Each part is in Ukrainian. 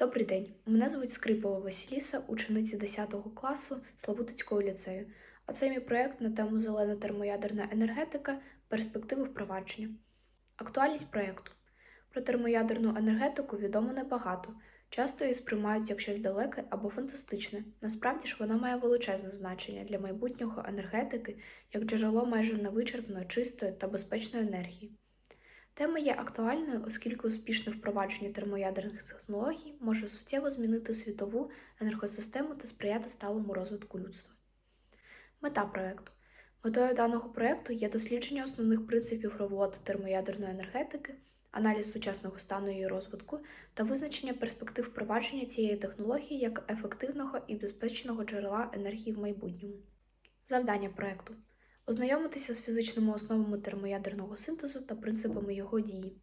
Добрий день, мене звуть Скрипова Василіса, учениця 10 класу Славутицького ліцею. А це мій проєкт на тему Зелена термоядерна енергетика, перспективи впровадження. Актуальність проєкту. Про термоядерну енергетику відомо небагато. Часто її сприймають як щось далеке або фантастичне. Насправді ж вона має величезне значення для майбутнього енергетики як джерело майже невичерпної, чистої та безпечної енергії. Тема є актуальною, оскільки успішне впровадження термоядерних технологій може суттєво змінити світову енергосистему та сприяти сталому розвитку людства. Мета проекту. Метою даного проекту є дослідження основних принципів роботи термоядерної енергетики, аналіз сучасного стану її розвитку та визначення перспектив впровадження цієї технології як ефективного і безпечного джерела енергії в майбутньому. Завдання проекту ознайомитися з фізичними основами термоядерного синтезу та принципами його дії,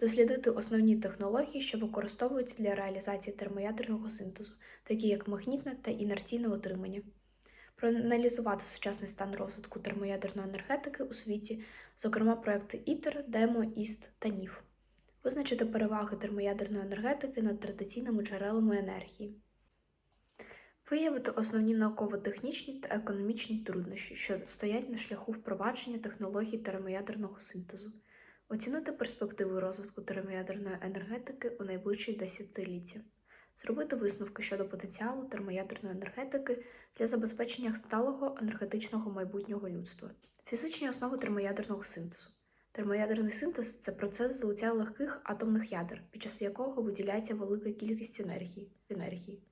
дослідити основні технології, що використовуються для реалізації термоядерного синтезу, такі як магнітне та інерційне отримання, проаналізувати сучасний стан розвитку термоядерної енергетики у світі, зокрема проекти ІТЕР, ДЕМО, ІСТ та НІФ, визначити переваги термоядерної енергетики над традиційними джерелами енергії. Виявити основні науково-технічні та економічні труднощі, що стоять на шляху впровадження технологій термоядерного синтезу, оцінити перспективи розвитку термоядерної енергетики у найближчі десятиліття, зробити висновки щодо потенціалу термоядерної енергетики для забезпечення сталого енергетичного майбутнього людства, фізичні основи термоядерного синтезу. Термоядерний синтез це процес злиття легких атомних ядер, під час якого виділяється велика кількість енергії. енергії.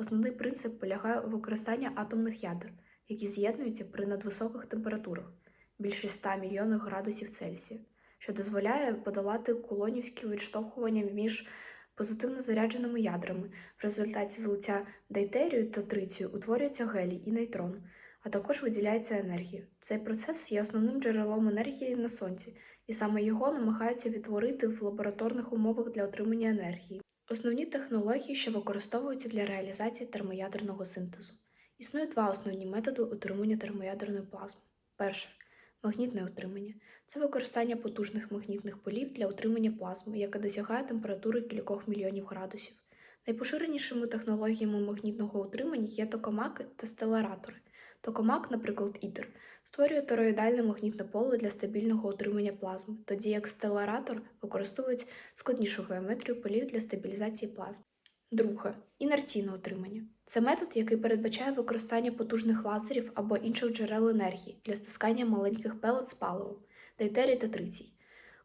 Основний принцип полягає у використанні атомних ядер, які з'єднуються при надвисоких температурах більше 100 мільйонів градусів Цельсія, що дозволяє подолати кулонівські відштовхування між позитивно зарядженими ядрами. В результаті злиття дейтерію та трицію утворюється гелій і нейтрон, а також виділяється енергія. Цей процес є основним джерелом енергії на сонці, і саме його намагаються відтворити в лабораторних умовах для отримання енергії. Основні технології, що використовуються для реалізації термоядерного синтезу. Існує два основні методи отримання термоядерної плазми. Перше магнітне отримання це використання потужних магнітних полів для отримання плазми, яка досягає температури кількох мільйонів градусів. Найпоширенішими технологіями магнітного утримання є токамаки та стелератори. Токамак, наприклад, ІТЕР, створює тороїдальне магнітне поле для стабільного утримання плазми, тоді як стелератор використовують складнішу геометрію полів для стабілізації плазми. Друге інерційне утримання. Це метод, який передбачає використання потужних лазерів або інших джерел енергії для стискання маленьких пелет з паливом, дейтерій та трицій.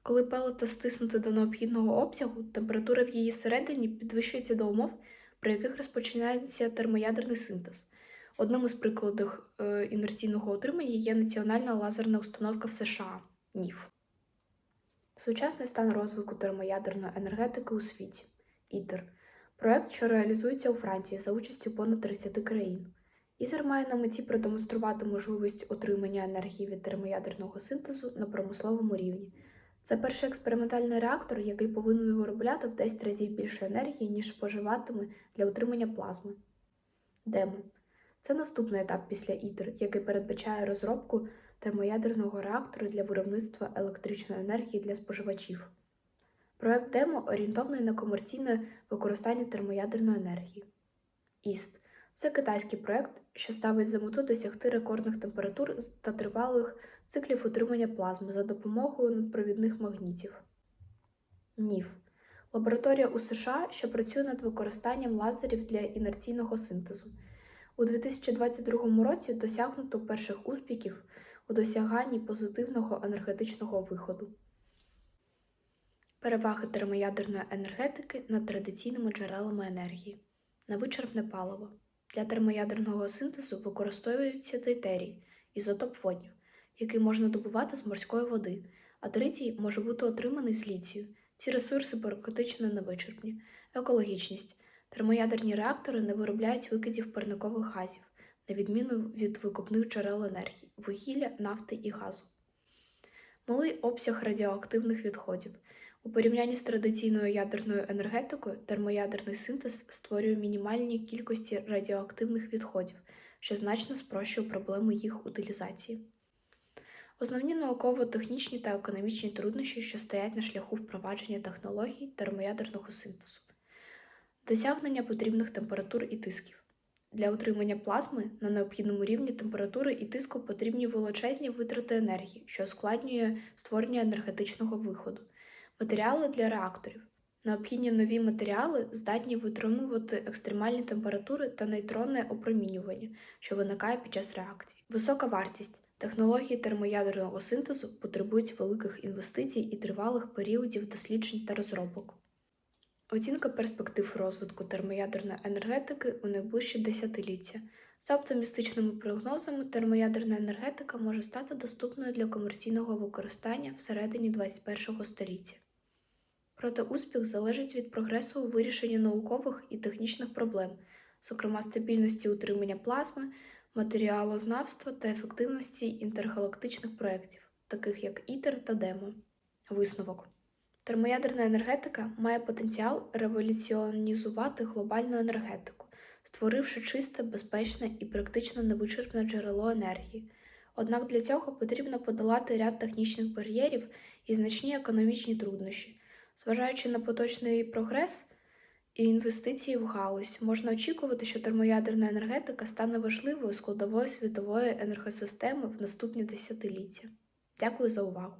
Коли пелета стиснута до необхідного обсягу, температура в її середині підвищується до умов, при яких розпочинається термоядерний синтез. Одним із прикладів е, інерційного отримання є Національна лазерна установка в США НІФ. Сучасний стан розвитку термоядерної енергетики у світі ІТЕР. Проект, що реалізується у Франції за участю понад 30 країн. ІТЕР має на меті продемонструвати можливість отримання енергії від термоядерного синтезу на промисловому рівні. Це перший експериментальний реактор, який повинен виробляти в 10 разів більше енергії, ніж споживатиме для отримання плазми. Демо. Це наступний етап після ІТЕР, який передбачає розробку термоядерного реактору для виробництва електричної енергії для споживачів. Проект Демо орієнтований на комерційне використання термоядерної енергії. ІСТ це китайський проект, що ставить за мету досягти рекордних температур та тривалих циклів утримання плазми за допомогою надпровідних магнітів. НІФ лабораторія у США, що працює над використанням лазерів для інерційного синтезу. У 2022 році досягнуто перших успіхів у досяганні позитивного енергетичного виходу. Переваги термоядерної енергетики над традиційними джерелами енергії. Невичерпне паливо. Для термоядерного синтезу використовується дейтерій, ізотоп водню, який можна добувати з морської води, а тритій може бути отриманий з ліцію. Ці ресурси практично невичерпні, екологічність. Термоядерні реактори не виробляють викидів парникових газів, на відміну від викопних джерел енергії, вугілля, нафти і газу. Малий обсяг радіоактивних відходів. У порівнянні з традиційною ядерною енергетикою, термоядерний синтез створює мінімальні кількості радіоактивних відходів, що значно спрощує проблему їх утилізації. Основні науково-технічні та економічні труднощі, що стоять на шляху впровадження технологій термоядерного синтезу. Досягнення потрібних температур і тисків. Для утримання плазми на необхідному рівні температури і тиску потрібні величезні витрати енергії, що ускладнює створення енергетичного виходу. Матеріали для реакторів. Необхідні нові матеріали здатні витримувати екстремальні температури та нейтронне опромінювання, що виникає під час реакцій. Висока вартість. Технології термоядерного синтезу потребують великих інвестицій і тривалих періодів досліджень та розробок. Оцінка перспектив розвитку термоядерної енергетики у найближчі десятиліття. За оптимістичними прогнозами, термоядерна енергетика може стати доступною для комерційного використання всередині 21 століття. Проте успіх залежить від прогресу у вирішенні наукових і технічних проблем, зокрема стабільності утримання плазми, матеріалознавства та ефективності інтергалактичних проєктів, таких як ІТЕР та ДЕМО. Висновок. Термоядерна енергетика має потенціал революціонізувати глобальну енергетику, створивши чисте, безпечне і практично невичерпне джерело енергії. Однак для цього потрібно подолати ряд технічних бар'єрів і значні економічні труднощі. Зважаючи на поточний прогрес і інвестиції в галузь, можна очікувати, що термоядерна енергетика стане важливою складовою світової енергосистеми в наступні десятиліття. Дякую за увагу!